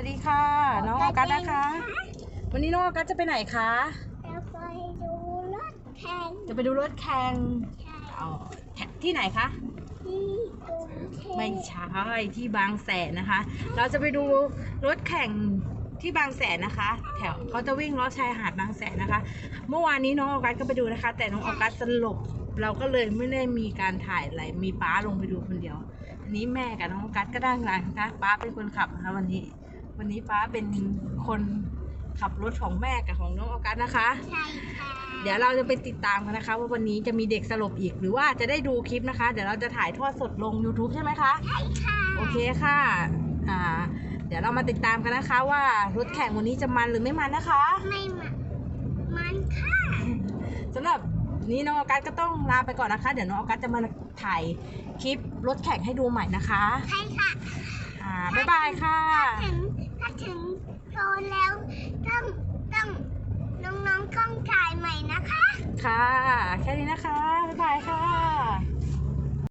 วัสดีค่ะ น้องออกัสนะคะ วันนี้น้องออกัสจะไปไหนคะจะไปดูรถแข่งจะไปดูรถแข่งใช่เอาที่ไหนคะที่กรุงเทพไม่ใช่ที่บางแสนนะคะ เราจะไปดูรถแข่งที่บางแสนนะคะ แถวเขาจะวิ่งล้อชายหาดบางแสนนะคะ เมื่อวานนี้น้องออกัสก็ไปดูนะคะ แต่น้องออกัสสลบเราก็เลยไม่ได้มีการถ่ายอะไร มีป้าลงไปดูคนเดียว อันนี้แม่กับน้องออกัสก็ได้งานนะคะป้าเป็นคนขับนะคะวันนี้ วันนี้ป้าเป็นคนขับรถของแม่กับของน้องออกัสนะคะ ใช่ค่ะเดี๋ยวเราจะไปติดตามกันนะคะ ว่าวันนี้จะมีเด็กสลบอีกหรือว่าจะได้ดูคลิปนะคะ เดี๋ยวเราจะถ่ายทอดสดลง YouTube ใช่ไหมคะ ใช่ค่ะโอเคค่ะ อ่า เดี๋ยวเรามาติดตามกันนะคะ ว่ารถแข่งวันนี้จะมันหรือไม่มันนะคะ ไม่มามันค่ะสำหรับนี้น้องออกัสก็ต้องลาไปก่อนนะคะ เดี๋ยวน้องออกัสจะมาถ่ายคลิปรถแข่งให้ดูใหม่นะคะ ใช่ค่ะ อ่า บ๊ายบายค่ะ กล้องถ่ายใหม่นะคะ ค่ะ แค่นี้นะคะ บ๊ายบายค่ะ